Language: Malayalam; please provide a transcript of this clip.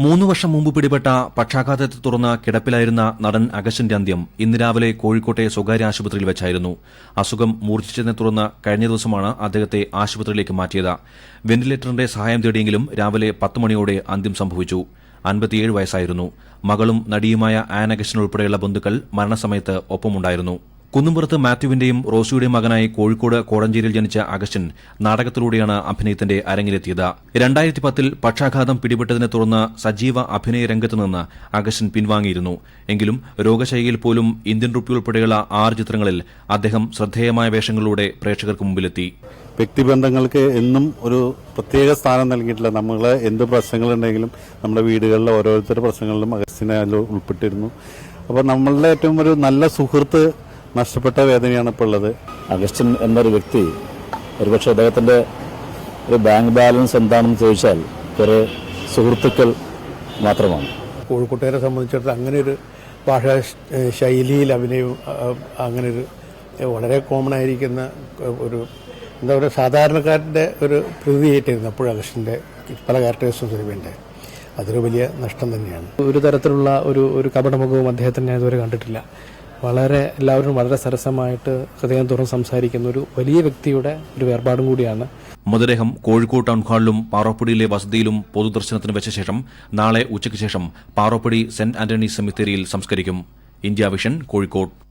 മൂന്ന് വർഷം മുമ്പ് പിടിപെട്ട പക്ഷാഘാതത്തെ തുടർന്ന് കിടപ്പിലായിരുന്ന നടൻ അഗസ്റ്റിന്റെ അന്ത്യം ഇന്ന് രാവിലെ കോഴിക്കോട്ടെ സ്വകാര്യ ആശുപത്രിയിൽ വെച്ചായിരുന്നു. അസുഖം മൂർച്ഛിച്ചതിനെ തുടർന്ന് കഴിഞ്ഞ ദിവസമാണ് അദ്ദേഹത്തെ ആശുപത്രിയിലേക്ക് മാറ്റിയത്. വെന്റിലേറ്ററിന്റെ സഹായം തേടിയെങ്കിലും രാവിലെ പത്ത് മണിയോടെ അന്ത്യം സംഭവിച്ചു. അൻപത്തിയേഴ് വയസ്സായിരുന്നു. മകളും നടിയുമായ ആൻ അഗസ്റ്റിനുൾപ്പെടെയുള്ള ബന്ധുക്കൾ മരണസമയത്ത് ഒപ്പമുണ്ടായിരുന്നു. കുന്നുംപുറത്ത് മാത്യുവിന്റെയും റോസിയുടെയും മകനായി കോഴിക്കോട് കോടഞ്ചേരിയിൽ ജനിച്ച അഗസ്റ്റിൻ നാടകത്തിലൂടെയാണ് അഭിനയത്തിന്റെ അരങ്ങിലെത്തിയത്. രണ്ടായിരത്തി പത്തിൽ പക്ഷാഘാതം പിടിപെട്ടതിനെ തുടർന്ന് സജീവ അഭിനയ രംഗത്ത് നിന്ന് അഗസ്റ്റിൻ പിൻവാങ്ങിയിരുന്നു. എങ്കിലും രോഗശൈലിയിൽ പോലും ഇന്ത്യൻ റുപ്പി ഉൾപ്പെടെയുള്ള ആറ് ചിത്രങ്ങളിൽ അദ്ദേഹം ശ്രദ്ധേയമായ വേഷങ്ങളിലൂടെ പ്രേക്ഷകർക്ക് മുമ്പിലെത്തി. വ്യക്തിബന്ധങ്ങൾക്ക് എന്നും ഒരു പ്രത്യേക സ്ഥാനം നൽകിയിട്ടില്ല. നമ്മൾ എന്ത് പ്രശ്നങ്ങളുണ്ടെങ്കിലും നമ്മുടെ വീടുകളിലെ ഓരോരുത്തരുടെ പ്രശ്നങ്ങളിലും അഗസ്റ്റിനെ ഉൾപ്പെട്ടിരുന്നു. അപ്പോൾ നമ്മളുടെ ഏറ്റവും ഒരു നല്ല സുഹൃത്ത് നഷ്ടപ്പെട്ട വേദനയാണ് ഇപ്പോൾ ഉള്ളത്. അഗസ്റ്റിൻ എന്നൊരു വ്യക്തി ഒരുപക്ഷെ അദ്ദേഹത്തിന്റെ ഒരു ബാങ്ക് ബാലൻസ് എന്താണെന്ന് ചോദിച്ചാൽ ഒരു സുഹൃത്തുക്കൾ മാത്രമാണ്. കോഴിക്കോട്ടുകാരെ സംബന്ധിച്ചിടത്തോളം അങ്ങനെ ഒരു ഭാഷാ ശൈലിയിൽ അഭിനയം അങ്ങനെ ഒരു വളരെ കോമൺ ആയിരിക്കുന്ന ഒരു എന്താ പറയുക സാധാരണക്കാരന്റെ ഒരു പ്രതിയായിട്ടായിരുന്നു അപ്പോഴും അഗസ്റ്റിന്റെ പല ക്യാരക്ടേഴ്സും സിനിമയുണ്ട്. അതൊരു വലിയ നഷ്ടം തന്നെയാണ്. ഒരു തരത്തിലുള്ള ഒരു ഒരു കപടമുഖവും അദ്ദേഹത്തിന് ഞാൻ ഇതുവരെ കണ്ടിട്ടില്ല. വളരെ എല്ലാവരും വളരെ സരസമായിട്ട് ഹൃദയം തുറന്ന് സംസാരിക്കുന്ന ഒരു വലിയ വ്യക്തിയുടെ ഒരു വേർപാടും കൂടിയാണ്. മൃതദേഹം കോഴിക്കോട് ടൗൺ ഹാളിലും പാറോപ്പടിയിലെ വസതിയിലും പൊതുദർശനത്തിന് വെച്ച ശേഷം നാളെ ഉച്ചയ്ക്ക് ശേഷം പാറോപ്പടി സെന്റ് ആന്റണി സെമിത്തേരിയിൽ സംസ്കരിക്കും. India vision Kozhikode.